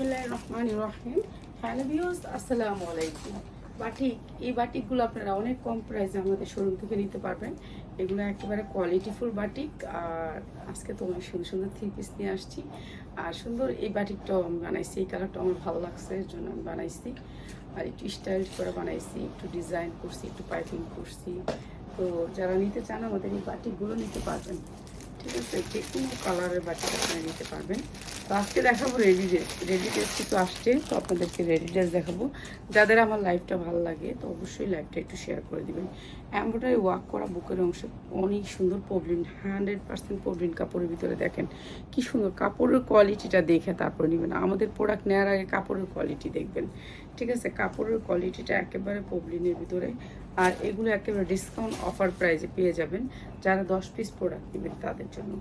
বিসমিল্লাহ রহমান রহিম hello views আসসালামু আলাইকুম। বাটিক এই বাটিকগুলো আপনারা অনেক কম প্রাইসে আমাদের শোরুম থেকে নিতে পারবেন। এগুলো একেবারে কোয়ালিটিফুল বাটিক আর আজকে তো অনেক সুন্দর সুন্দর থ্রি পিস নিয়ে আসছি। আর সুন্দর এই বাটিকটাও আমি বানাইছি, এই কালারটা আমার ভালো লাগছে, এর জন্য আমি বানাইছি। আর একটু স্টাইল করে বানাইছি, একটু ডিজাইন করছি, একটু পাইপিং করছি। তো যারা নিতে চান আমাদের এই বাটিকগুলো নিতে পারবেন। ঠিক আছে, যে কোনো কালারের বাটিক আপনারা নিতে পারবেন। তো আজকে দেখাবো রেডি ড্রেস রেডি ড্রেস কিছু আসছে, তো আপনাদেরকে রেডি ড্রেস দেখাবো। যাদের আমার লাইফটা ভালো লাগে, তো অবশ্যই লাইফটা একটু শেয়ার করে দেবেন। এম্ব্রয়ডারি ওয়ার্ক করা বুকের অংশে অনেক সুন্দর পবলিন হান্ড্রেড পার্সেন্ট পবলিন কাপড়ের ভিতরে দেখেন। কি সুন্দর কাপড়ের কোয়ালিটিটা দেখে তারপরে নেবেন। আমাদের প্রোডাক্ট নেওয়ার আগে কাপড়ের কোয়ালিটি দেখবেন। ঠিক আছে? কাপড়ের কোয়ালিটিটা একেবারে পবলিনের ভিতরে আর এগুলো একেবারে ডিসকাউন্ট অফার প্রাইসে পেয়ে যাবেন। যারা দশ পিস প্রোডাক্ট নেবেন তাদের জন্য।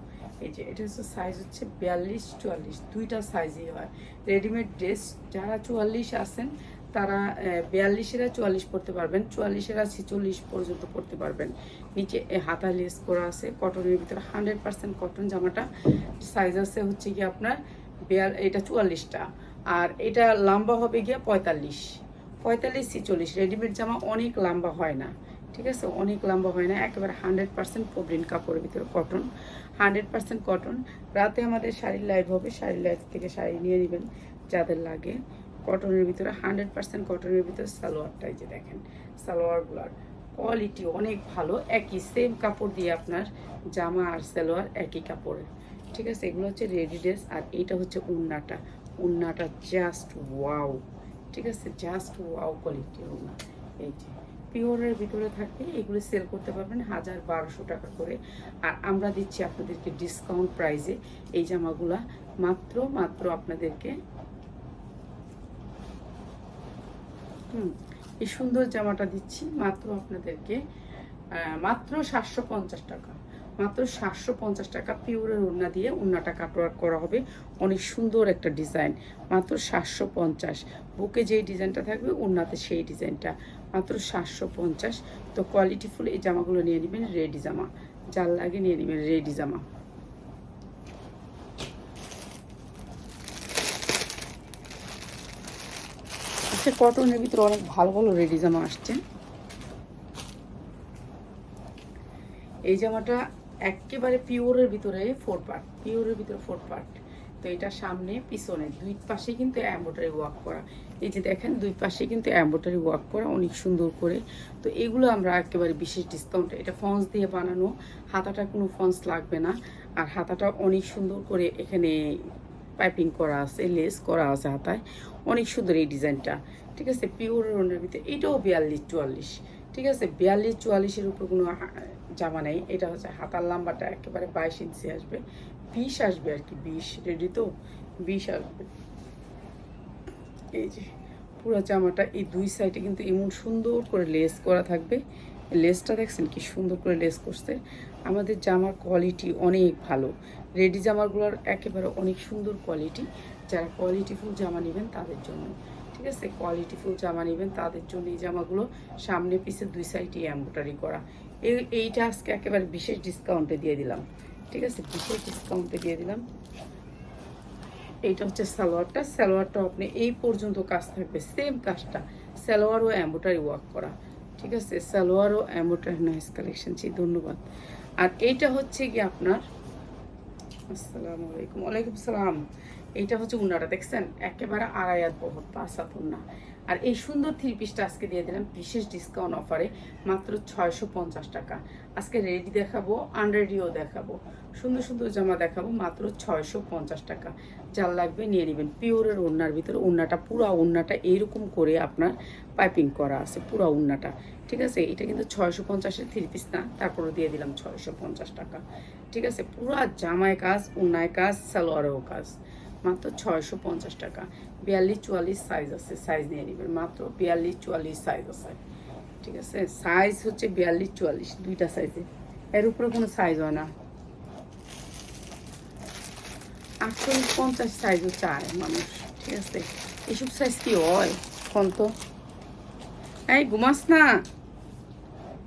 এই যে, এটা হচ্ছে সাইজ হচ্ছে বিয়াল্লিশ, চুয়াল্লিশ। দুইটা সাইজই হয়। রেডিমেড ড্রেস যারা চুয়াল্লিশ আছেন, তারা বিয়াল্লিশেরা চুয়াল্লিশ পড়তে পারবেন, চুয়াল্লিশেরা ছিচল্লিশ পর্যন্ত পড়তে পারবেন। নিচে হাতা লেস করা আছে কটনের ভিতরে হান্ড্রেড পার্সেন্ট কটন জামাটা সাইজ আছে হচ্ছে কি আপনার বিয়াল, এটা চুয়াল্লিশটা। আর এটা লম্বা হবে গিয়ে পঁয়তাল্লিশ। পঁয়তাল্লিশ, ছিচল্লিশ। রেডিমেড জামা অনেক লম্বা হয় না, ঠিক আছে? অনেক লম্বা হয় না, একেবারে হান্ড্রেড পার্সেন্ট পবলিন কাপড়ের ভিতরে কটন হান্ড্রেড পার্সেন্ট কটন রাতে আমাদের শাড়ির লাইভ হবে, শাড়ির লাইভ থেকে শাড়ি নিয়ে নেবেন, যাদের লাগে। কটনের ভিতরে হান্ড্রেড পার্সেন্ট কটনের ভিতরে সালোয়ারটাই যে দেখেন সালোয়ারগুলোর কোয়ালিটি অনেক ভালো, একই সেম কাপড় দিয়ে আপনার জামা আর সালোয়ার একই কাপড়ের, ঠিক আছে? এগুলো হচ্ছে রেডি ড্রেস আর এটা হচ্ছে উন্নাটা। উন্নাটা জাস্ট ওয়াও ঠিক আছে জাস্ট ওয়াও কোয়ালিটি উন্না এই যে, পিওরের ভিতরে থাকে এগুলো সেল করতে পারবেন হাজার বারোশো টাকা করে। আর আমরা দিচ্ছি আপনাদেরকে ডিসকাউন্ট প্রাইসে এই জামাগুলা মাত্র মাত্র আপনাদেরকে, হুম, এই সুন্দর জামাটা দিচ্ছি মাত্র আপনাদেরকে মাত্র সাতশো পঞ্চাশ টাকা। মাত্র সাতশো পঞ্চাশ টাকা পিওরের ওড়না দিয়ে ওড়নাটা কাটওয়ার্ক করা হবে। অনেক সুন্দর একটা ডিজাইন। মাত্র সাতশো পঞ্চাশ। বুকে যেই ডিজাইনটা থাকবে, ওড়নাতে সেই ডিজাইনটা। মাত্র সাতশো পঞ্চাশ। তো কোয়ালিটিফুল এই জামাগুলো নিয়ে নেবেন রেডি জামা। যার লাগে নিয়ে নেবেন রেডি জামা। আচ্ছা কটনের ভিতরে অনেক ভালো ভালো রেডি জামা আসছে। এই জামাটা একেবারে পিওরের ভিতরে ফোর পার্ট পিওরের ভিতরে ফোর পার্ট তো এটা সামনে, পিছনে, দুই পাশে কিন্তু এম্ব্রয়ডারি ওয়ার্ক করা। এই যে দেখেন, দুই পাশে কিন্তু এম্ব্রয়ডারি ওয়ার্ক করা, অনেক সুন্দর করে। তো এগুলো আমরা একেবারে বিশেষ ডিসকাউন্ট এটা ফন্স দিয়ে বানানো। হাতাটা কোনো ফন্স লাগবে না। আর হাতাটা অনেক সুন্দর করে এখানে পাইপিং করা আছে লেস করা আছে হাতায়। অনেক সুন্দর এই ডিজাইনটা। ঠিক আছে? পিওর রনের ভিতরে, এটাও বিয়াল্লিশ, চুয়াল্লিশ। ঠিক আছে, বিয়াল্লিশ, চুয়াল্লিশের উপর কোনো জামা নেই। এটা হচ্ছে হাতার লাম্বাটা একেবারে বাইশ ইঞ্চি আসবে। বিশ আসবে আর কি, বিশ। রেডি তো? বিশ আসবে। এই যে, পুরো জামাটা এই দুই সাইডে কিন্তু এমন সুন্দর করে লেস করা থাকবে। লেসটা দেখছেন কি সুন্দর করে লেস করছে। আমাদের জামার কোয়ালিটি অনেক ভালো। রেডি জামাগুলোর একেবারে অনেক সুন্দর কোয়ালিটি যারা কোয়ালিটিফুল জামা নেবেন তাদের জন্য। ঠিক আছে? কোয়ালিটিফুল জামা নেবেন, তাদের জন্য এই জামাগুলো সামনে পিছে দুই সাইডে এম্ব্রয়ডারি করা। এই, এইটা আজকে একেবারে বিশেষ ডিসকাউন্টে দিয়ে দিলাম। ঠিক আছে? বিশেষ ডিসকাউন্টে দিয়ে দিলাম। এইটা হচ্ছে সালোয়ারটা। সালোয়ারটা আপনি এই পর্যন্ত কাজ থাকবে সেম কাজটা। সালোয়ার ও এম্ব্রয়ডারি ওয়ার্ক করা। ঠিক আছে? সালোয়ার ও এম্ব্রয়ডারি নাইস কালেকশন জি, ধন্যবাদ। আর এইটা হচ্ছে কি আপনার, আসসালামু আলাইকুম। ওয়ালাইকুম সালাম। এইটা হচ্ছে উন্নাটা, দেখছেন? একেবারে আড়াই হাত বহুত পাঁচ আর এই সুন্দর থ্রি পিসটা আজকে দিয়ে দিলাম, বিশেষ ডিসকাউন্ট অফারে মাত্র ছয়শো পঞ্চাশ টাকা। আজকে রেডি দেখাবো আনরেডিও দেখাবো। সুন্দর সুন্দর জামা দেখাবো, মাত্র ছয়শো পঞ্চাশ টাকা। যার লাগবে নিয়ে নেবেন। পিওরের ওড়নার ভিতরে ওড়নাটা পুরো ওড়নাটা এইরকম করে আপনার পাইপিং করা আছে, পুরো ওড়নাটা ঠিক আছে? এটা কিন্তু ছয়শো পঞ্চাশের থ্রি পিস না তারপরে দিয়ে দিলাম ছয়শো পঞ্চাশ টাকা। ঠিক আছে? পুরো জামায় কাজ, উন্নায় কাজ, সালোয়ারেও কাজ। মাত্র ছয়শো পঞ্চাশ টাকা। বিয়াল্লিশ চুয়াল্লিশ সাইজ আছে সাইজ নিয়ে নেবেন। মাত্র বিয়াল্লিশ চুয়াল্লিশ সাইজ আছে। ঠিক আছে? সাইজ হচ্ছে বিয়াল্লিশ চুয়াল্লিশ, দুইটা সাইজে এর উপরে কোনো সাইজ হয় না। আটচল্লিশ পঞ্চাশ সাইজও চায় মানুষ। ঠিক আছে? এসব সাইজ কি হয়? কোন তো? এই ঘুমাস না।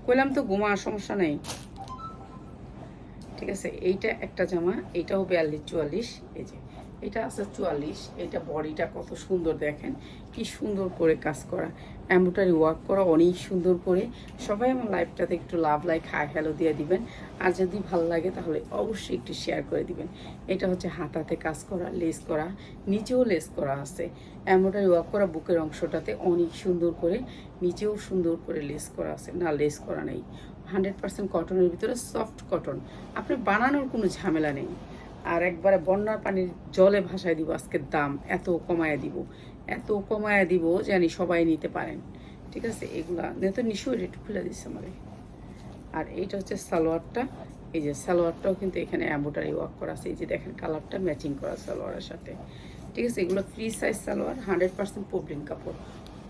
কইলাম তো ঘুমা সমস্যা নেই। ঠিক আছে? এইটা একটা জামা, এইটাও বিয়াল্লিশ চুয়াল্লিশ, এই যে। এটা আছে চুয়াল্লিশ, এটা বডিটা কত সুন্দর দেখেন, কি সুন্দর করে কাজ করা। এম্ব্রয়ডারি ওয়ার্ক করা অনেক সুন্দর করে। সবাই আমার লাইফটাতে একটু লাভ লাইক হাই হ্যালো দিয়ে দিবেন। আর যদি ভালো লাগে তাহলে অবশ্যই একটু শেয়ার করে দিবেন। এটা হচ্ছে হাতাতে কাজ করা লেস করা নিচেও লেস করা আছে। এম্ব্রয়ডারি ওয়ার্ক করা বুকের অংশটাতে অনেক সুন্দর করে নিচেও সুন্দর করে লেস করা আছে। না লেস করা নেই। হান্ড্রেড পার্সেন্ট কটনের ভিতরে সফট কটন আপনি বানানোর কোনো ঝামেলা নেই। আর একবারে বন্যার পানির জলে ভাসায় দিব আজকের দাম। এত কমায় দিব। এত কমায় দিব জানি সবাই নিতে পারেন। ঠিক আছে? এগুলা তো নিশ্চয়ই একটু খুলে দিচ্ছে আমারে। আর এইটা হচ্ছে সালোয়ারটা। এই যে সালোয়ারটাও কিন্তু এখানে অ্যাম্বোটারি ওয়ার্ক করা আছে। এই যে দেখেন কালারটা ম্যাচিং করা সালোয়ারের সাথে। ঠিক আছে? এগুলো free size salwar hundred percent poplin কাপড়।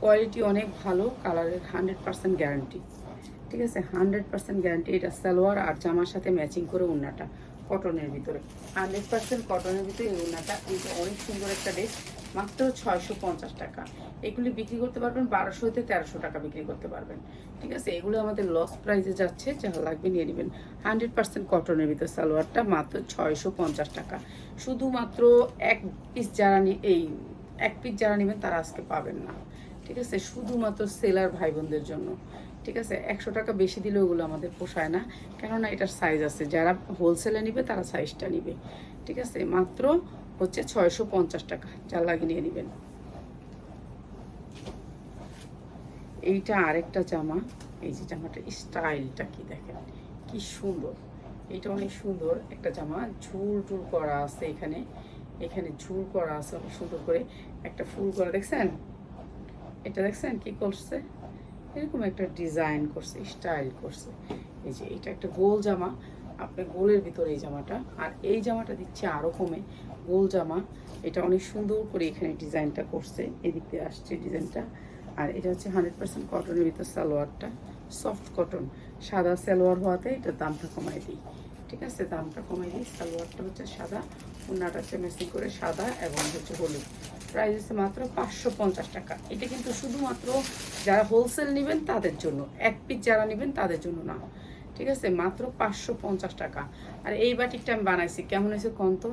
কোয়ালিটি অনেক ভালো কালারের হান্ড্রেড পার্সেন্ট গ্যারান্টি ঠিক আছে? হান্ড্রেড পার্সেন্ট গ্যারান্টি এটা সালোয়ার আর জামার সাথে ম্যাচিং করে উন্নাটা কটনের ভিতরে। হান্ড্রেড পার্সেন্ট কটনের ভিতরে এই উন্নাটা কিন্তু অনেক সুন্দর একটা ড্রেস মাত্র ছয়শো পঞ্চাশ টাকা। এগুলি বিক্রি করতে পারবেন বারোশো হতে তেরোশো টাকা বিক্রি করতে পারবেন। ঠিক আছে? এগুলো আমাদের লস প্রাইসে যাচ্ছে, যা লাগবে নিয়ে নেবেন। হান্ড্রেড পার্সেন্ট কটনের ভিতরে সালোয়ারটা মাত্র ছয়শো পঞ্চাশ টাকা। শুধুমাত্র এক পিস যারা এই এক পিস যারা নেবেন তারা আজকে পাবেন না। ঠিক আছে? শুধুমাত্র সেলার ভাই বোনদের জন্য। ঠিক আছে, একশো টাকা বেশি দিলে ওগুলো আমাদের পোষায় না। কেননা এটার সাইজ আছে, যারা হোলসেলে নিবে তারা সাইজটা নিবে। ঠিক আছে, মাত্র হচ্ছে ছয়শো পঞ্চাশ টাকা যা লাগে নিয়ে নেবেন। এইটা আরেকটা জামা, এই যে জামাটা স্টাইলটা কি দেখেন, কি সুন্দর। এটা অনেক সুন্দর একটা জামা, ঝুল টুল করা আছে এখানে। এখানে ঝুল করা আছে, অনেক সুন্দর করে একটা ফুল করা, দেখছেন? এটা দেখছেন কি করছে? এরকম একটা ডিজাইন করছে স্টাইল করছে। এই যে, এটা একটা গোল জামা, আপনার গোলের ভিতরে এই জামাটা, আর এই জামাটা দিচ্ছে আরও কমে। গোল জামা, এটা অনেক সুন্দর করে এখানে ডিজাইনটা করছে, এদিক দিয়ে আসছে ডিজাইনটা। আর এটা হচ্ছে হান্ড্রেড পার্সেন্ট কটনের ভিতর সালোয়ারটা সফট কটন সাদা সালোয়ার হওয়াতে এটার দামটা কমাই দিই। ঠিক আছে? দামটা কমাই দিই, সালোয়ারটা হচ্ছে সাদা ওনাটা হচ্ছে মেসিং করে সাদা এবং হচ্ছে হলুদ। প্রাইস হচ্ছে মাত্র পাঁচশো পঞ্চাশ টাকা। এটা কিন্তু শুধুমাত্র যারা হোলসেল নেবেন তাদের জন্য, এক পিস যারা নেবেন তাদের জন্য না। ঠিক আছে? মাত্র পাঁচশো পঞ্চাশ টাকা। আর এই বাটিকটা আমি বানাইছি। কেমন হয়েছে কন তো?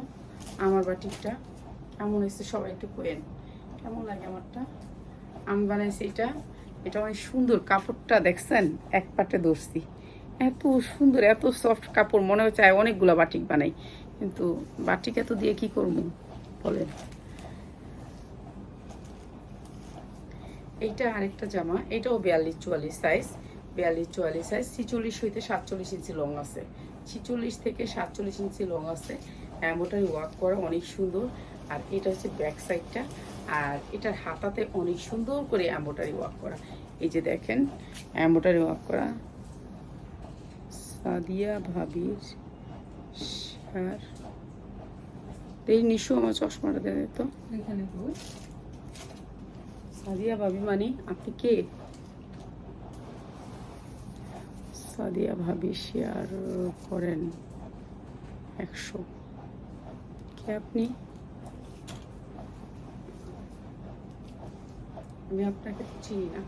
আমার বাটিকটা কেমন হয়েছে সবাই একটু কোয়েন কেমন লাগে আমারটা? আমি বানাইছি এটা। এটা অনেক সুন্দর কাপড়টা দেখছেন? এক পাটে ধরছি। এত সুন্দর, এত সফট কাপড়। মনে হচ্ছে অনেকগুলো বাটিক বানাই। কিন্তু বাটিক এত দিয়ে কি করব? বলেন। এইটা আরেকটা জামা। এটাও বিয়াল্লিশ চুয়াল্লিশ সাইজ বিয়াল্লিশ চুয়াল্লিশ সাইজ ছিচল্লিশ হইতে সাতচল্লিশ ইঞ্চি লং আছে। ছিচল্লিশ থেকে সাতচল্লিশ ইঞ্চি লং আছে। অ্যাম্বোটারি ওয়ার্ক করা অনেক সুন্দর। আর এটা হচ্ছে ব্যাক সাইডটা আর এটার হাতাতে অনেক সুন্দর করে অ্যাম্বোটারি ওয়ার্ক করা। এই যে দেখেন অ্যাম্বোটারি ওয়ার্ক করা। সাদিয়া ভাবির সার। এই নিশু আমার চশমাটা দেবে। তো সাদিয়া ভাবি মানে আপনি কে? সাদিয়া ভাবি শেয়ার করেন একশো। কে আপনি? আমি আপনাকে চিনি না।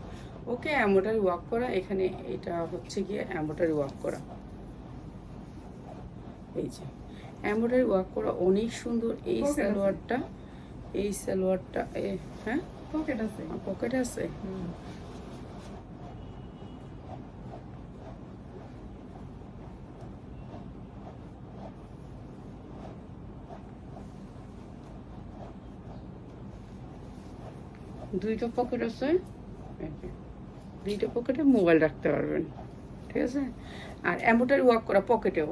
ওকে অ্যাম্বোটারি ওয়াক করা এখানে এটা হচ্ছে গিয়ে অ্যাম্বোটারি ওয়াক করা। এই যে অ্যাম্বোটারি ওয়াক করা অনেক সুন্দর। এই সালোয়ারটা এই সালোয়ারটা হ্যাঁ? পকেট আছে? পকেট আছে দুইটা পকেট আছে দুইটা পকেটে মোবাইল রাখতে পারবেন, ঠিক আছে? আর এম্ব্রয়ডারি ওয়াক করা পকেটেও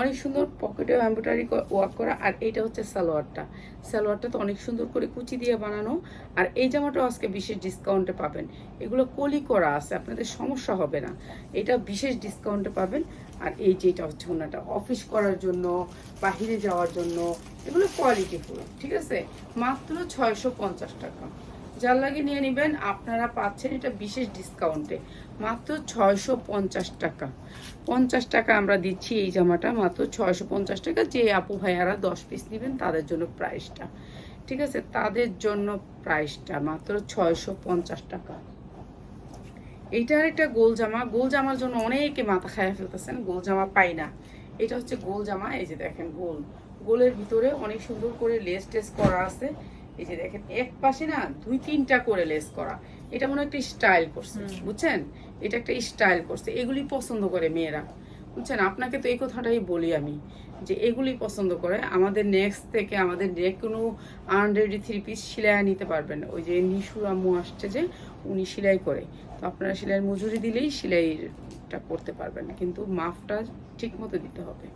অনেক সুন্দর পকেটে এম্ব্রয়ডারি ওয়ার্ক করা, আর এইটা হচ্ছে সালোয়ারটা। সালোয়ারটা তো অনেক সুন্দর করে কুচি দিয়ে বানানো, আর এই জামাটাও আজকে বিশেষ ডিসকাউন্টে পাবেন। এগুলো কলি করা আছে, আপনাদের সমস্যা হবে না। এটা বিশেষ ডিসকাউন্টে পাবেন, আর এই যে এটা হচ্ছে ওনাটা অফিস করার জন্য, বাহিরে যাওয়ার জন্য, এগুলো কোয়ালিটি ফুল ঠিক আছে? মাত্র ছয়শো পঞ্চাশ টাকা। যার লাগে নিয়ে নেবেন, আপনারা পাচ্ছেন এটা বিশেষ ডিসকাউন্টে মাত্র ছয়শো পঞ্চাশ টাকা। পঞ্চাশ টাকা আমরা দিচ্ছি এই জামাটা, মাত্র ছয়শো পঞ্চাশ টাকা। যে আপু ভাইয়ারা দশ পিস নেবেন, তাদের জন্য প্রাইসটা ঠিক আছে? তাদের জন্য প্রাইসটা মাত্র ছয়শো পঞ্চাশ টাকা। এইটা একটা গোল জামা। গোল জামার জন্য অনেকে মাথা খায়া ফেলতেছেন, গোল জামা পাই না। এটা হচ্ছে গোল জামা, এই যে দেখেন গোল। গোলের ভিতরে অনেক সুন্দর করে লেস টেস করা আছে। এই যে দেখেন এক পাশে না দুই তিনটা করে লেস করা। এটা মনে হয় একটা স্টাইল করছে বুঝছেন? এটা একটা স্টাইল করছে। এগুলি পছন্দ করে মেয়েরা বুঝছেন? আপনাকে তো এই কথাটাই বলি আমি যে এগুলি পছন্দ করে আমাদের নেক্সট থেকে আমাদের যে কোনো আনরেডি থ্রি পিস সেলাই নিতে পারবেন। ওই যে নিশুর আম্মু আসছে যে উনি সেলাই করে। তো আপনারা সেলাইয়ের মজুরি দিলেই সেলাইটা করতে পারবেন। কিন্তু মাপটা ঠিক মতো দিতে হবে।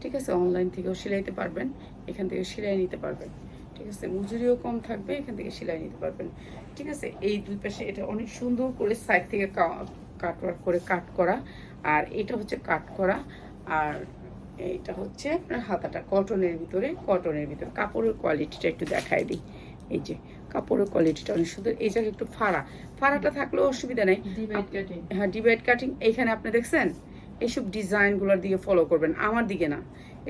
ঠিক আছে? অনলাইন থেকেও সেলাইতে পারবেন এখান থেকে সেলাই নিতে পারবেন। ঠিক আছে মজুরিও কম থাকবে এখান থেকে সেলাই নিতে পারবেন। ঠিক আছে এই দুই পাশে এটা অনেক সুন্দর করে সাইড থেকে কাটওয়ার্ক করে কাট করা আর এটা হচ্ছে কাট করা আর এইটা হচ্ছে আপনার হাতাটা কটনের ভিতরে কটনের ভিতরে। কাপড়ের কোয়ালিটিটা একটু দেখাই দিই। এই যে কাপড়ের কোয়ালিটিটা অনেক সুন্দর। এই জায়গায় একটু ফাড়া। ফাড়াটা থাকলেও অসুবিধা নেই। হ্যাঁ ডিভাইড কাটিং এইখানে আপনি দেখছেন? এইসব ডিজাইনগুলোর দিকে ফলো করবেন। আমার দিকে না।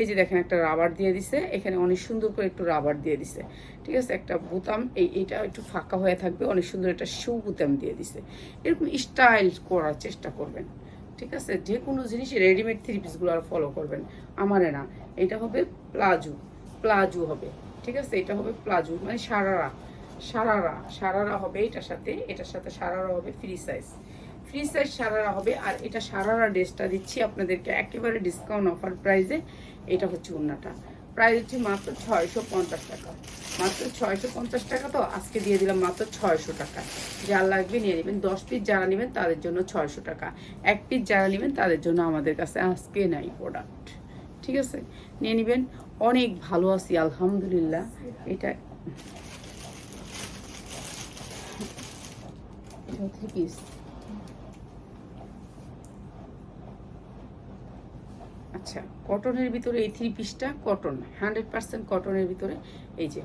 এই যে দেখেন একটা রাবার দিয়ে দিছে, এখানে অনেক সুন্দর করে একটু রাবার দিয়ে দিছে। ঠিক আছে? একটা বোতাম, এই, এইটা একটু ফাঁকা হয়ে থাকবে, অনেক সুন্দর একটা শু বোতাম দিয়ে দিছে। এরকম স্টাইল করার চেষ্টা করবেন। ঠিক আছে? যে কোনো জিনিস রেডিমেড থ্রি পিসগুলো আর ফলো করবেন। আমারে না, এটা হবে প্লাজো প্লাজো হবে। ঠিক আছে? এটা হবে প্লাজো মানে সারারা সারারা সারারা হবে এটার সাথে এটার সাথে সারারা হবে free size free size sharara হবে, আর এটা সারারা ড্রেসটা দিচ্ছি আপনাদেরকে একেবারে ডিসকাউন্ট অফার প্রাইসে এটা হচ্ছে উন্নাটা প্রাইস হচ্ছে মাত্র ছয়শো পঞ্চাশ টাকা। মাত্র ছয়শো পঞ্চাশ টাকা তো আজকে দিয়ে দিলাম মাত্র ছয়শো টাকা। যার লাগবে নিয়ে নেবেন। দশ পিস যারা নেবেন তাদের জন্য ছয়শো টাকা। এক পিস যারা নেবেন তাদের জন্য আমাদের কাছে আজকে নাই প্রোডাক্ট ঠিক আছে? নিয়ে নেবেন। অনেক ভালো আছি, আলহামদুলিল্লাহ। এটা এটা থ্রি পিস আচ্ছা কটনের ভিতরে এই থ্রি পিসটা কটন হান্ড্রেড পার্সেন্ট কটনের ভিতরে, এই যে।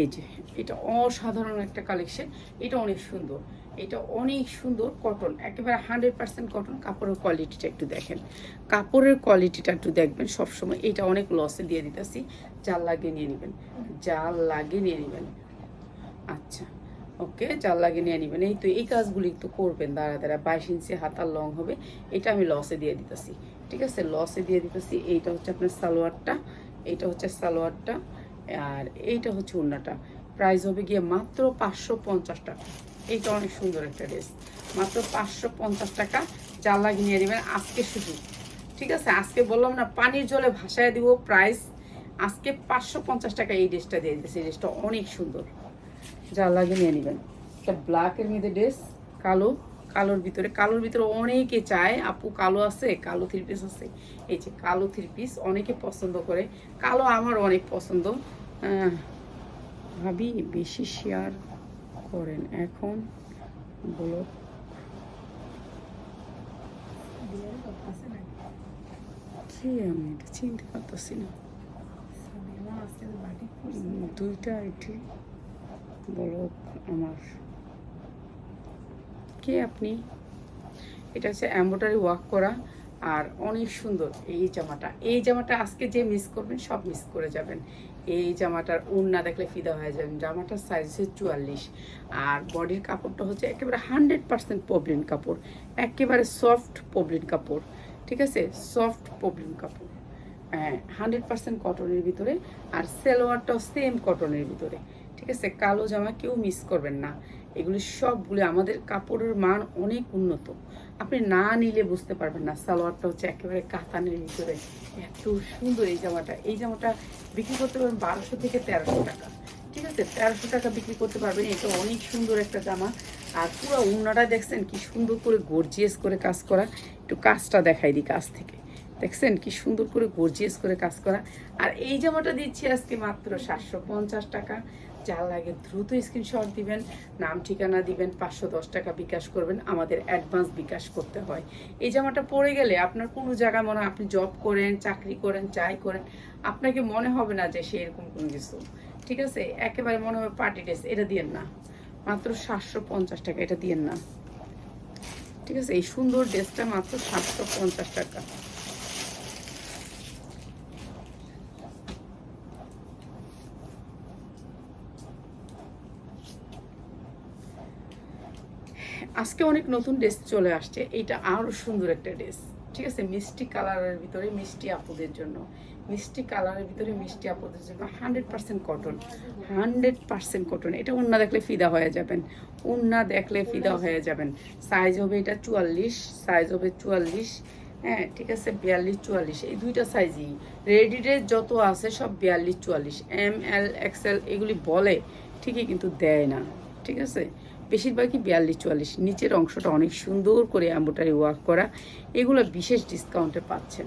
এই যে, এটা অসাধারণ একটা কালেকশন এটা অনেক সুন্দর, এটা অনেক সুন্দর কটন একেবারে হান্ড্রেড পার্সেন্ট কটন কাপড়ের কোয়ালিটিটা একটু দেখেন। কাপড়ের কোয়ালিটিটা একটু দেখবেন, সবসময় এটা অনেক লসে দিয়ে দিতেছি জাল লাগিয়ে নিয়ে নেবেন জাল লাগিয়ে নিয়ে নেবেন। আচ্ছা। ওকে জাল লাগিয়ে নিয়ে নেবেন। এই তো, এই কাজগুলি একটু করবেন, দাঁড়া দাঁড়া, বাইশ ইঞ্চি হাতার লং হবে। এটা আমি লসে দিয়ে দিতেছি, ঠিক আছে? লসে দিয়ে দিতেছি, এইটা হচ্ছে আপনার সালোয়ারটা, এইটা হচ্ছে সালোয়ারটা, আর এইটা হচ্ছে উন্নাটা প্রাইস হবে গিয়ে মাত্র পাঁচশো পঞ্চাশ টাকা। এইটা অনেক সুন্দর একটা ড্রেস মাত্র পাঁচশো পঞ্চাশ টাকা জাল লাগিয়ে নিয়ে নেবেন আজকে শুধু। ঠিক আছে? আজকে বললাম না, পানির জলে ভাসায় দিব প্রাইস আজকে পাঁচশো পঞ্চাশ টাকা এই ড্রেসটা দিয়ে দিতেছি। এই ড্রেসটা অনেক সুন্দর। যা লাগে নিয়ে নেবেন। এটা ব্ল্যাকের মধ্যে ড্রেস কালো কালোর ভিতরে কালোর ভিতরে অনেকে চায় আপু কালো আছে? কালো থ্রি পিস আছে। এই যে কালো থ্রি পিস অনেকে পছন্দ করে। কালো আমার অনেক পছন্দ। ভাবি বেশি শেয়ার করেন। এখন বলো। কি আমি এটা চিনতে পারতেছি না। দুইটা এটি বলো আমার। কে আপনি? এটা হচ্ছে এম্ব্রয়ডারি ওয়ার্ক করা আর অনেক সুন্দর এই জামাটা। এই জামাটা আজকে যে মিস করবেন, সব মিস করে যাবেন। এই জামাটার না দেখলে ফিদা হয়ে যাবেন। জামাটার সাইজ হচ্ছে চুয়াল্লিশ। আর বডির কাপড়টা হচ্ছে একেবারে হান্ড্রেড পার্সেন্ট পবলিন কাপড়। একেবারে সফট পবলিন কাপড়। ঠিক আছে? সফট পবলিন কাপড়। হ্যাঁ হান্ড্রেড পার্সেন্ট কটনের ভিতরে আর সেলোয়ারটাও সেম কটনের ভিতরে। ঠিক আছে কালো জামা কেউ মিস করবেন না। এগুলি সবগুলি আমাদের কাপড়ের মান অনেক উন্নত। আপনি না নিলে বুঝতে পারবেন না, সালোয়ারটা হচ্ছে একেবারে কাতানের ভিতরে। এত সুন্দর এই জামাটা। এই জামাটা বিক্রি করতে পারবেন বারোশো থেকে তেরোশো টাকা। ঠিক আছে? তেরোশো টাকা বিক্রি করতে পারবেন, এটা অনেক সুন্দর একটা জামা। আর পুরো উন্নাটা দেখছেন, কি সুন্দর করে গর্জিয়াস করে কাজ করা। একটু কাজটা দেখাই দিই কাজ থেকে। দেখছেন, কি সুন্দর করে গর্জিয়াস করে কাজ করা। আর এই জামাটা দিচ্ছি আজকে মাত্র সাতশো পঞ্চাশ টাকা। যা লাগে দ্রুত স্ক্রিনশট দিবেন, নাম, ঠিকানা দিবেন, পাঁচশো দশ টাকা বিকাশ করবেন, আমাদের অ্যাডভান্স বিকাশ করতে হয়। এই জামাটা পরে গেলে আপনার কোনো জায়গায় মনে আপনি জব করেন, চাকরি করেন, যাই করেন, আপনাকে মনে হবে না যে সে এরকম কোনো কিছু। ঠিক আছে? একেবারে মনে হবে পার্টি ড্রেস এটা দিয়েন না। মাত্র সাতশো পঞ্চাশ টাকা, এটা দিয়েন না। ঠিক আছে? এই সুন্দর ড্রেসটা মাত্র সাতশো পঞ্চাশ টাকা। আজকে অনেক নতুন ড্রেস চলে আসছে। এটা আরও সুন্দর একটা ড্রেস ঠিক আছে? মিষ্টি কালারের ভিতরে মিষ্টি আপুদের জন্য। মিষ্টি কালারের ভিতরে মিষ্টি আপুদের জন্য hundred percent cotton hundred percent cotton এটা উন্না দেখলে ফিদা হয়ে যাবেন। উন্না দেখলে ফিদা হয়ে যাবেন। সাইজ হবে এটা চুয়াল্লিশ। সাইজ হবে চুয়াল্লিশ। হ্যাঁ ঠিক আছে? বিয়াল্লিশ, চুয়াল্লিশ। এই দুইটা সাইজই রেডিডের যত আছে সব বিয়াল্লিশ, চুয়াল্লিশ। এম এল এক্সেল এগুলি বলে, ঠিকই কিন্তু দেয় না। ঠিক আছে? বেশিরভাগই বিয়াল্লিশ চুয়াল্লিশ নিচের অংশটা অনেক সুন্দর করে অ্যাম্বোটারি ওয়ার্ক করা। এগুলো বিশেষ ডিসকাউন্টে পাচ্ছেন।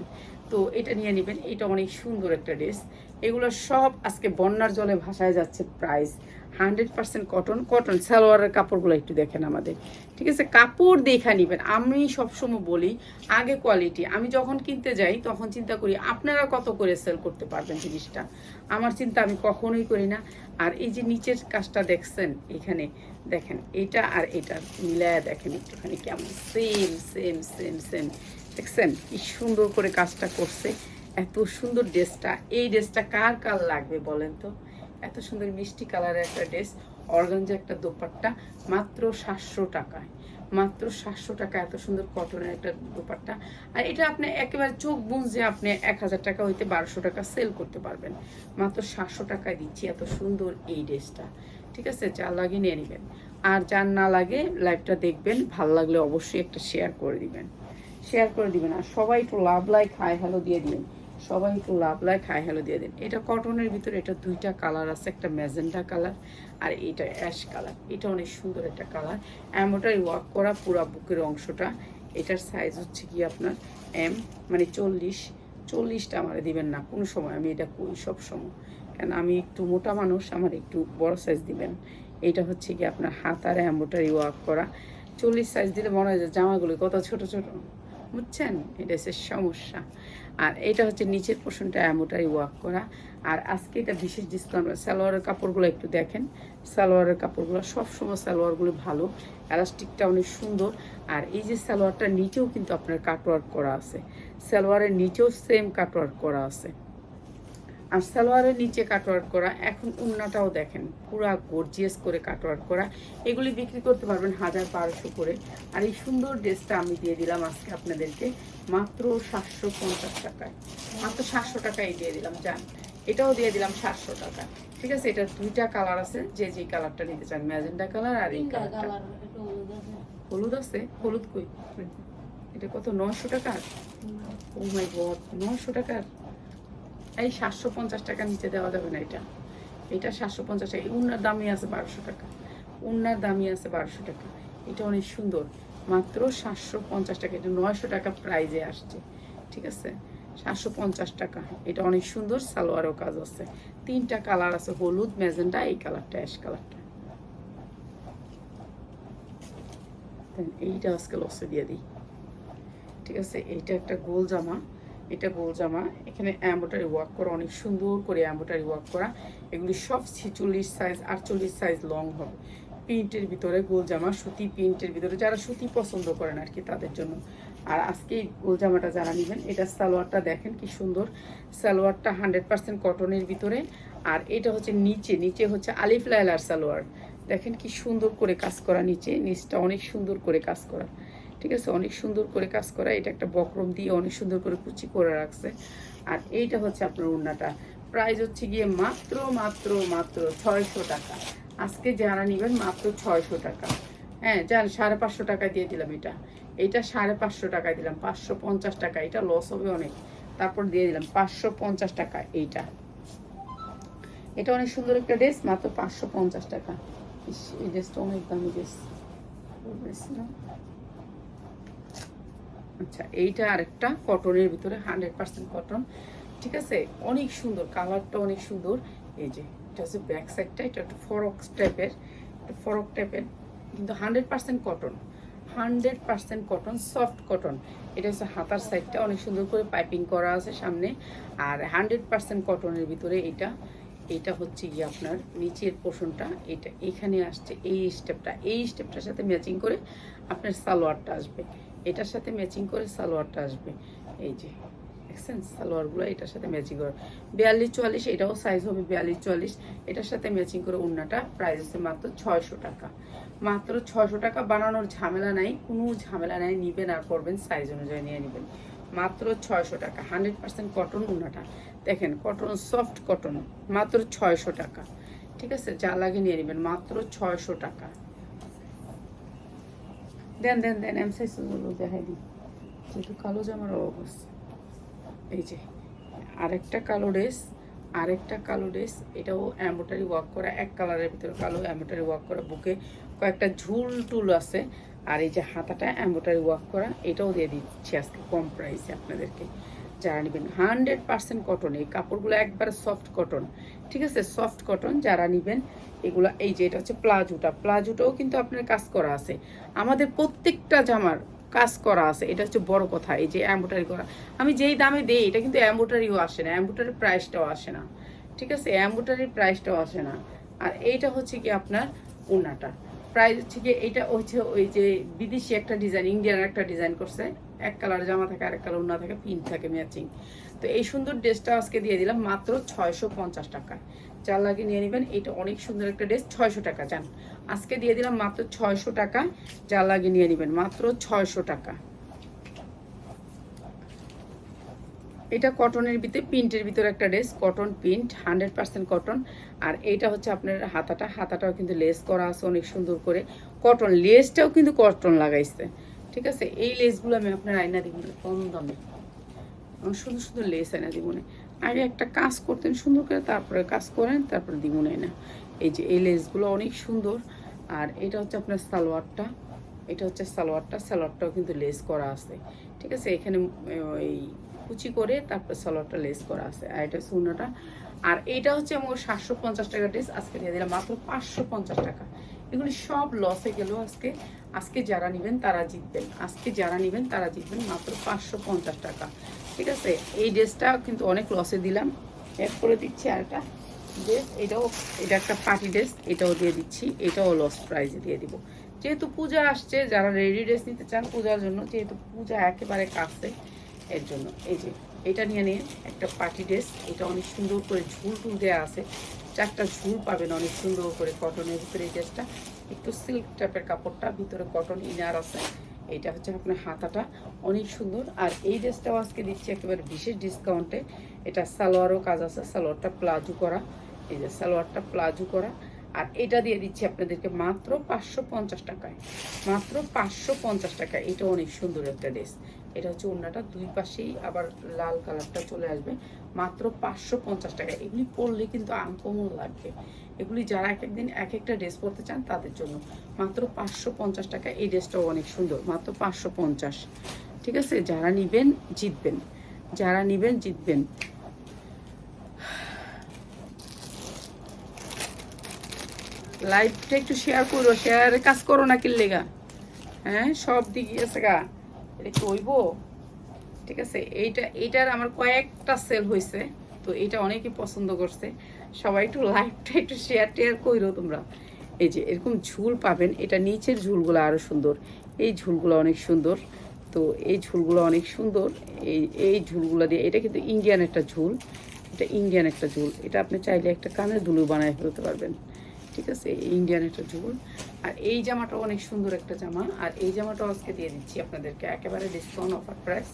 তো এটা নিয়ে নেবেন। এটা অনেক সুন্দর একটা ড্রেস। এগুলো সব আজকে বন্যার জলে ভাসায় যাচ্ছে price. Hundred percent cotton cotton সালোয়ারের কাপড়গুলো একটু দেখেন আমাদের। ঠিক আছে? কাপড় দেখা নেবেন। আমি সবসময় বলি, আগে কোয়ালিটি আমি যখন কিনতে যাই, তখন চিন্তা করি, আপনারা কত করে সেল করতে পারবেন জিনিসটা? আমার চিন্তা আমি কখনোই করি না। আর এই যে নিচের কাজটা দেখছেন, এখানে দেখেন, এটা আর এটা মিলায়া দেখেন একটুখানি কেমন। সেম সেম সেম সেম দেখছেন? কি সুন্দর করে কাজটা করছে। এত সুন্দর ড্রেসটা। এই ড্রেসটা কার কার লাগবে বলেন তো? এত সুন্দর মিষ্টি কালারের একটা ড্রেস, অর্গানজা একটা দোপাট্টা, মাত্র সাতশো টাকায়। মাত্র সাতশো টাকা এত সুন্দর কটনের একটা দোপাট্টা। আর এটা আপনি একেবারে চোখ বুঝে আপনি এক হাজার টাকা হইতে বারোশো টাকা সেল করতে পারবেন। মাত্র সাতশো টাকায় দিচ্ছি এত সুন্দর এই ড্রেসটা। ঠিক আছে? যার লাগে নিয়ে নেবেন। আর যার না লাগে লাইভটা দেখবেন, ভালো লাগলে অবশ্যই একটা শেয়ার করে দিবেন। শেয়ার করে দিবেন। আর সবাই একটু লাভ লাইক হাই হ্যালো দিয়ে দিবেন। সবাই একটু লাভ লাইক হাই হ্যালো দিয়ে দিন। এটা কটনের ভিতরে এটা দুইটা কালার আছে, একটা ম্যাজেন্টা কালার আর এটা অ্যাশ কালার। এটা অনেক সুন্দর একটা কালার। এমনটাই ওয়ার্ক করা পুরা বুকের অংশটা। এটার সাইজ হচ্ছে কি আপনার এম মানে চল্লিশ। চল্লিশটা আমার দিবেন না, কোনো সময় আমি এটা করি সব সময়। কেন আমি একটু মোটা মানুষ, আমার একটু বড় সাইজ দিবেন। এটা হচ্ছে কি আপনার হাত আর এম্বোটারি ওয়ার্ক করা। চল্লিশ সাইজ দিলে মনে হয় যে জামাগুলো কত ছোট ছোট। বুঝছেন? এটা সমস্যা। আর এটা হচ্ছে নিচের পোর্শনটা অ্যামোটারি ওয়ার্ক করা। আর আজকে এটা বিশেষ ডিসকাউন্ট সালোয়ারের কাপড়গুলো একটু দেখেন। সালোয়ারের কাপড়গুলো, সবসময় সালোয়ারগুলো ভালো। এলাস্টিকটা অনেক সুন্দর। আর এই যে সালোয়ারটার নিচেও কিন্তু আপনার কাটওয়ার্ক করা আছে। সালোয়ারের নিচেও সেম কাটওয়ার্ক করা আছে। আর সালোয়ারের নিচে কাটওয়ার্ক করা এখন উন্নাটাও দেখেন পুরা গর্জিয়াস করে কাটওয়ার্ক করা। এগুলি বিক্রি করতে পারবেন হাজার বারোশো করে। আর এই সুন্দর ড্রেসটা আমি দিয়ে দিলাম আজকে আপনাদেরকে মাত্র সাতশো পঞ্চাশ টাকায়। মাত্র সাতশো টাকায় দিয়ে দিলাম যান। এটাও দিয়ে দিলাম সাতশো টাকা। ঠিক আছে এটা দুইটা কালার আছে যে যে কালারটা নিতে চান ম্যাজেন্ডা কালার আর এই কালারটা হলুদ আছে। হলুদ কই? এটা কত নশো টাকা ও মাই গড নশো টাকার? এই সাতশো পঞ্চাশ টাকা নিচে দেওয়া যাবে না এটা। এটা সাতশো পঞ্চাশ টাকা। উন্নার দামই আছে বারোশো টাকা। উন্নার দামই আছে বারোশো টাকা। এটা অনেক সুন্দর। মাত্র সাতশো পঞ্চাশ টাকা। এটা নয়শো টাকা প্রাইজে আসছে। ঠিক আছে? সাতশো পঞ্চাশ টাকা। এটা অনেক সুন্দর সালোয়ারও কাজ আছে। তিনটা কালার আছে, হলুদ ম্যাজেন্ডা এই কালারটা, অ্যাশ কালারটা। এইটা আজকে লসে দিয়ে দিই। ঠিক আছে? এইটা একটা গোল জামা। এটা গোল জামা। এখানে অ্যাম্বোটারি ওয়ার্ক করা, অনেক সুন্দর করে অ্যাম্বোটারি ওয়ার্ক করা। এগুলি সব ছিচল্লিশ সাইজ আটচল্লিশ সাইজ লং হবে প্রিন্টের ভিতরে গোল জামা, সুতি প্রিন্টের ভিতরে, যারা সুতি পছন্দ করেন আর কি তাদের জন্য। আর আজকে এই গোল জামাটা যারা নেবেন, এটা সালোয়ারটা দেখেন কি সুন্দর। সালোয়ারটা হান্ড্রেড পার্সেন্ট কটনের ভিতরে। আর এটা হচ্ছে নিচে নিচে হচ্ছে আলিফ লাইলার সালোয়ার। দেখেন কি সুন্দর করে কাজ করা নিচে, নিচটা অনেক সুন্দর করে কাজ করা। ঠিক আছে? অনেক সুন্দর করে কাজ করা। এটা একটা বক্রম দিয়ে অনেক সুন্দর করে কুচি করে রাখছে। আর এইটা হচ্ছে আপনার ওড়নাটা। প্রাইস হচ্ছে গিয়ে মাত্র মাত্র মাত্র ছয়শো টাকা। আজকে যারা নেবেন মাত্র ছয়শো টাকা। হ্যাঁ যান সাড়ে পাঁচশো টাকা দিয়ে দিলাম এটা। এটা সাড়ে পাঁচশো টাকায় দিলাম। পাঁচশো পঞ্চাশ টাকা। এটা লস হবে অনেক। তারপর দিয়ে দিলাম পাঁচশো পঞ্চাশ টাকা এইটা। এটা অনেক সুন্দর একটা ড্রেস, মাত্র পাঁচশো পঞ্চাশ টাকা। এই ড্রেসটা অনেক দামি ড্রেস। বলেছিলাম আচ্ছা এইটা আরেকটা কটনের ভিতরে হান্ড্রেড পার্সেন্ট কটন। ঠিক আছে? অনেক সুন্দর, কালারটা অনেক সুন্দর। এই যে, এটা হচ্ছে ব্যাক সাইডটা এটা একটু ফরক টাইপের, একটু ফরক টাইপের, কিন্তু hundred percent cotton. Hundred percent cotton soft cotton. এটা হচ্ছে হাতার সাইডটা অনেক সুন্দর করে পাইপিং করা আছে সামনে। আর হান্ড্রেড পার্সেন্ট কটনের ভিতরে এটা এটা হচ্ছে গিয়ে আপনার নিচের পোষণটা এটা এখানে আসছে এই স্টেপটা এই স্টেপটার সাথে ম্যাচিং করে আপনার সালোয়ারটা আসবে। এটার সাথে ম্যাচিং করে সালোয়ারটা আসবে। এই যে, দেখছেন? সালোয়ারগুলো এটার সাথে ম্যাচিং করে। বিয়াল্লিশ চুয়াল্লিশ, এটাও সাইজ হবে বিয়াল্লিশ চুয়াল্লিশ। এটার সাথে ম্যাচিং করে উন্নাটা প্রাইস আছে মাত্র ছয়শো টাকা। মাত্র ছয়শো টাকা বানানোর ঝামেলা নাই, কোনো ঝামেলা নাই, নিবেন আর করবেন সাইজ অনুযায়ী নিয়ে নেবেন। মাত্র ছয়শো টাকা হান্ড্রেড পার্সেন্ট কটন উনাটা দেখেন কটন সফট কটন মাত্র ছয়শো টাকা। ঠিক আছে? যা লাগে নিয়ে নেবেন, মাত্র ছয়শো টাকা। দেন দেন দেন এম সাইজ দেখাই দিই। যেহেতু কালো জামার অবস্থা। এই যে, আরেকটা কালো ড্রেস আরেকটা কালো ড্রেস এটাও অ্যাম্বোটারি ওয়ার্ক করা, এক কালারের ভিতরে কালো অ্যাম্বোটারি ওয়ার্ক করা বুকে কয়েকটা ঝুল টুল আছে। আর এই যে হাতাটা অ্যাম্বোটারি ওয়ার্ক করা, এটাও দিয়ে দিচ্ছি আজকে কম প্রাইসে আপনাদেরকে। যারা নেবেন। হান্ড্রেড পার্সেন্ট কটন এই কাপড়গুলো একবারে সফট কটন ঠিক আছে? সফট কটন যারা নেবেন, এগুলো এই যে এটা হচ্ছে প্লাজোটা। প্লাজোটাও কিন্তু আপনার কাজ করা আছে। আমাদের প্রত্যেকটা জামার কাজ করা আছে। এটা হচ্ছে বড় কথা, এই যে এম্বোটারি করা। আমি যেই দামে দেই, এটা কিন্তু এম্বোটারিও আসে না। এম্বোটারির প্রাইসটাও আসে না। ঠিক আছে? এম্বোটারির প্রাইসটাও আসে না। আর এইটা হচ্ছে কি আপনার উন্নাটা প্রাইস হচ্ছে কি এটা হচ্ছে ওই যে বিদেশি একটা ডিজাইন ইন্ডিয়ান একটা ডিজাইন করছে। এক কালার জামা থাকে, আরেক কালার উন্না থাকে পিন থাকে ম্যাচিং তো এই সুন্দর ড্রেসটা আজকে দিয়ে দিলাম মাত্র ছয়শো পঞ্চাশ টাকা। যার লাগে নিয়ে নেবেন এটা অনেক সুন্দর একটা ড্রেস, ছয়শো টাকা যান আজকে দিয়ে দিলাম মাত্র ছয়শো টাকা, যার লাগে নিয়ে নেবেন, মাত্র ছয়শো টাকা। এটা কটনের ভিতরে প্রিন্টের ভিতরে একটা dress cotton print hundred percent cotton আর এইটা হচ্ছে আপনার হাতাটা, হাতাটাও কিন্তু লেস করা আছে অনেক সুন্দর করে। কটন লেসটাও কিন্তু কটন লাগাইছে। ঠিক আছে? এই লেসগুলো আমি আপনার আয়না দিব না, কম দামে। সুন্দর সুন্দর লেস আয়না দিব। না আগে একটা কাজ করতেন সুন্দর করে তারপরে কাজ করেন তারপরে দিব না এই যে এই লেসগুলো অনেক সুন্দর। আর এটা হচ্ছে আপনার সালোয়ারটা। এটা হচ্ছে সালোয়ারটা। সালোয়ারটাও কিন্তু লেস করা আছে। ঠিক আছে? এখানে ওই কুচি করে তারপরে সালোয়ারটা লেস করা আছে। আর এটা হচ্ছে আর এটা হচ্ছে আমার সাতশো পঞ্চাশ টাকা ড্রেস আজকে দিয়ে দিলাম মাত্র পাঁচশো পঞ্চাশ টাকা। এগুলি সব লসে গেল আজকে আজকে যারা নেবেন তারা জিতবেন। আজকে যারা নেবেন তারা জিতবেন মাত্র পাঁচশো পঞ্চাশ টাকা। ঠিক আছে? এই ড্রেসটা কিন্তু অনেক লসে দিলাম। এরপরে দিচ্ছি আরেকটা ড্রেস। এটাও, এটা একটা পার্টি ড্রেস এটাও দিয়ে দিচ্ছি। এটাও লস প্রাইজে দিয়ে দিব। যেহেতু পূজা আসছে, যারা রেডি ড্রেস নিতে চান পূজার জন্য, যেহেতু পূজা একেবারে কাছে, এর জন্য। এই যে, এটা নিয়ে নিন। একটা পার্টি ড্রেস এটা অনেক সুন্দর করে ঝুল টুল দেওয়া আছে। চারটা ঝুল পাবেন অনেক সুন্দর করে কটনের ভিতরে এই ড্রেসটা একটু সিল্ক টাইপের কাপড়টা, ভিতরে কটন ইনার আছে। এইটা হচ্ছে আপনার হাতাটা, অনেক সুন্দর। আর এই ড্রেসটাও আজকে দিচ্ছি একেবারে বিশেষ ডিসকাউন্টে এটা সালোয়ারও কাজ আছে, সালোয়ারটা প্লাজু করা। এই যে সালোয়ারটা প্লাজু করা। আর এটা দিয়ে দিচ্ছি আপনাদেরকে মাত্র পাঁচশো পঞ্চাশ টাকায়। মাত্র পাঁচশো পঞ্চাশ টাকায়। এটা অনেক সুন্দর একটা ড্রেস। এটা হচ্ছে ওড়নাটা, দুই পাশেই আবার লাল কালারটা চলে আসবে। মাত্র পাঁচশো পঞ্চাশ টাকা। এগুলি পরলে কিন্তু আনকমন লাগবে। এগুলি যারা এক একদিন এক একটা ড্রেস পরতে চান, তাদের জন্য। মাত্র পাঁচশো পঞ্চাশ টাকা। এই ড্রেসটাও অনেক সুন্দর। মাত্র পাঁচশো পঞ্চাশ। ঠিক আছে? যারা নিবেন, জিতবেন। যারা নিবেন, জিতবেন। লাইভটা একটু শেয়ার করো। শেয়ারে কাজ করো না কিনলে গা হ্যাঁ? সব দিকে আছে গা। এটা কি ঠিক আছে? এইটা, এইটার আমার কয়েকটা সেল হয়েছে তো এটা অনেকে পছন্দ করছে। সবাই একটু লাইভটা একটু শেয়ার টেয়ার করো তোমরা। এই যে, এরকম ঝুল পাবেন, এটা নিচের ঝুলগুলো আরও সুন্দর। এই ঝুলগুলো অনেক সুন্দর। তো এই ঝুলগুলো অনেক সুন্দর। এই এই ঝুলগুলো দিয়ে, এটা কিন্তু ইন্ডিয়ান একটা ঝুল। এটা ইন্ডিয়ান একটা ঝুল। এটা আপনি চাইলে একটা কানের দুলু বানায় ফেলতে পারবেন। ঠিক আছে? ইন্ডিয়ান একটা ঝুল। আর এই জামাটা অনেক সুন্দর একটা জামা। আর এই জামাটা আজকে দিয়ে দিচ্ছি আপনাদেরকে। একেবারে ডিসকাউন্ট অফার প্রাইস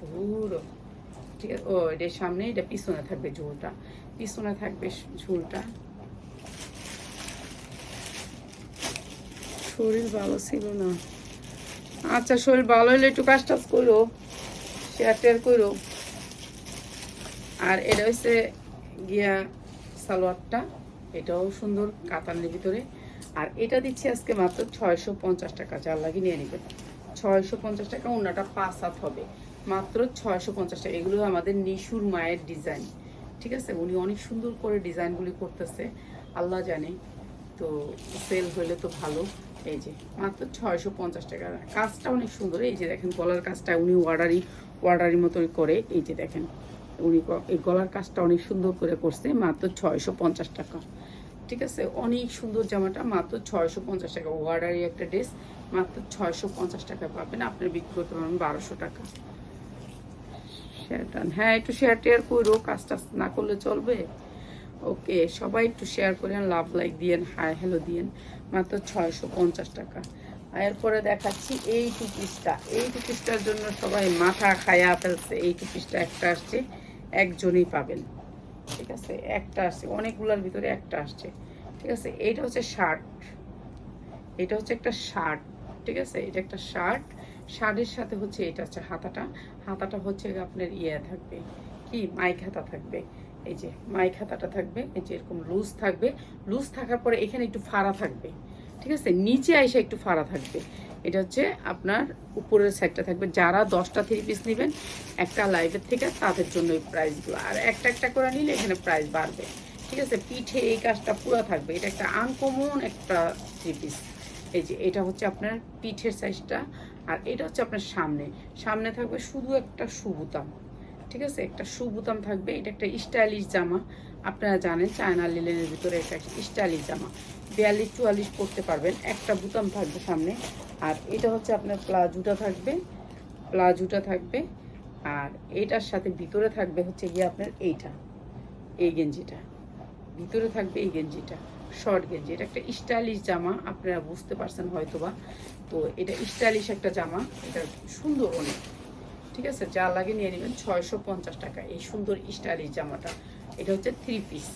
পুরো। ঠিক আছে? ও এটার সামনে, এটা পিছনে থাকবে ঝুলটা। পিছনে থাকবে ঝুলটা। শরীর ভালো ছিল না। আচ্ছা শরীর ভালো হলে একটু কাজ টাজ করো। শেয়ার টেয়ার করো। আর এটা হচ্ছে গিয়া সালোয়ারটা। এটাও সুন্দর, কাতানের ভিতরে। আর এটা দিচ্ছি আজকে মাত্র ছয়শো পঞ্চাশ টাকা। যার লাগে নিয়ে নেবেন। ছয়শো পঞ্চাশ টাকা অন্যটা পাঁচ হাত হবে। মাত্র ছয়শো পঞ্চাশ টাকা। এগুলো আমাদের নিশুর মায়ের ডিজাইন। ঠিক আছে? উনি অনেক সুন্দর করে ডিজাইনগুলি করতেছে। আল্লাহ জানে। তো সেল হলে তো ভালো। এই যে, মাত্র ছয়শো পঞ্চাশ টাকা। কাজটা অনেক সুন্দর। এই যে দেখেন, গলার কাজটা উনি ওয়ার্ডারি ওয়ার্ডারি মতোই করে। এই যে দেখেন, উনি এই গলার কাজটা অনেক সুন্দর করে করছে। মাত্র ছয়শো পঞ্চাশ টাকা। ঠিক আছে? অনেক সুন্দর জামাটা। মাত্র ছয়শো পঞ্চাশ টাকা। ওয়ার্ডারি একটা ড্রেস। মাত্র ছয়শো পঞ্চাশ টাকা পাবেন। আপনার বিক্রি করতে পারবেন বারোশো টাকা। হ্যাঁ একটু শেয়ার টেয়ার করো। কাজ টাজ না করলে চলবে। ওকে, সবাই একটু শেয়ার করেন। লাভ লাইক দিয়েন হাই হ্যালো দিয়েন। মাত্র ছয়শো পঞ্চাশ টাকা। এরপরে দেখাচ্ছি এই টু পিসটা এই টু পিসটার জন্য সবাই মাথা খায়া ফেলছে। এই টু পিসটা একটা আসছে। একজনই পাবেন। ঠিক আছে? একটা আসছে, অনেকগুলোর ভিতরে একটা আসছে, ঠিক আছে? এইটা হচ্ছে শার্ট। এটা হচ্ছে একটা শার্ট, ঠিক আছে? এটা একটা শার্ট। শার্টের সাথে হচ্ছে এটা হচ্ছে হাতাটা। হাতাটা হচ্ছে আপনার ইয়ে থাকবে, কি? মাইক হাতা থাকবে। এই যে মাইক হাতাটা থাকবে, এই যে এরকম লুজ থাকবে। লুজ থাকার পরে এখানে একটু ফাড়া থাকবে, ঠিক আছে? নিচে এসে একটু ফাড়া থাকবে। এটা হচ্ছে আপনার উপরের সাইডটা থাকবে। যারা দশটা থ্রি পিস নেবেন, একটা লাইভের থেকে তাদের জন্য এই প্রাইসগুলো আর একটা একটা করে নিলে এখানে প্রাইস বাড়বে। ঠিক আছে? পিঠে এই কাজটা পুরো থাকবে। এটা একটা আনকমন একটা থ্রি পিস এই যে, এটা হচ্ছে আপনার পিঠের সাইজটা আর এটা হচ্ছে আপনার সামনে। সামনে থাকবে শুধু একটা সুবুতাম। ঠিক আছে? একটা সুবুতাম থাকবে, এটা একটা স্টাইলিশ জামা। আপনারা জানেন চায়না লিলেনের ভিতরে একটা স্টাইলিশ জামা। বিয়াল্লিশ, চুয়াল্লিশ পরতে পারবেন, একটা বুতাম থাকবে সামনে। আর এটা হচ্ছে আপনার প্লাজুটা থাকবে প্লাজুটা থাকবে। আর এটার সাথে ভিতরে থাকবে হচ্ছে গিয়ে আপনার এইটা, এই গেঞ্জিটা। ভিতরে থাকবে এই গেঞ্জিটা, শর্ট গেঞ্জি। এটা একটা স্টাইলিশ জামা, আপনারা বুঝতে পারছেন হয়তোবা। তো এটা স্টাইলিশ একটা জামা, এটা সুন্দর অনেক। ঠিক আছে? যা লাগে নিয়ে নেবেন। ছয়শো পঞ্চাশ টাকা। এই সুন্দর স্টাইলিশ জামাটা। এটা হচ্ছে থ্রি পিস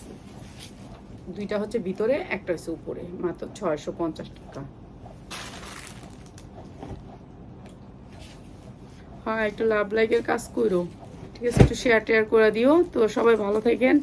দুইটা হচ্ছে ভিতরে, একটা হচ্ছে উপরে। মাত্র ছয়শো পঞ্চাশ টাকা। হ্যাঁ একটু লাভ লাইকের কাজ করো। ঠিক আছে? একটু শেয়ার টেয়ার করে দিও। তো সবাই ভালো থাকেন।